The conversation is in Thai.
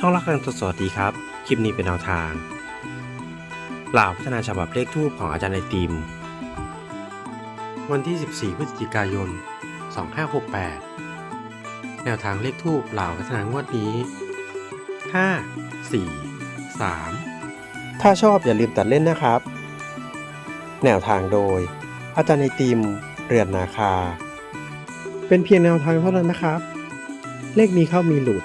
ช่องรักกันสดๆดีครับ คลิปนี้เป็นแนวทางเหล่าพัฒนาฉบับเลขทูปของอาจารย์ไอติม วันที่ 14 พฤศจิกายน 2568 แนวทางเลขทูปเหล่าพัฒนางวดนี้ 5 4 3 ถ้าชอบอย่าลืมตัดเล่นนะครับ แนวทางโดย อาจารย์ไอติม เรือนนาคา เป็นเพียงแนวทางเท่านั้นนะครับ เลขมีเข้ามีหลุด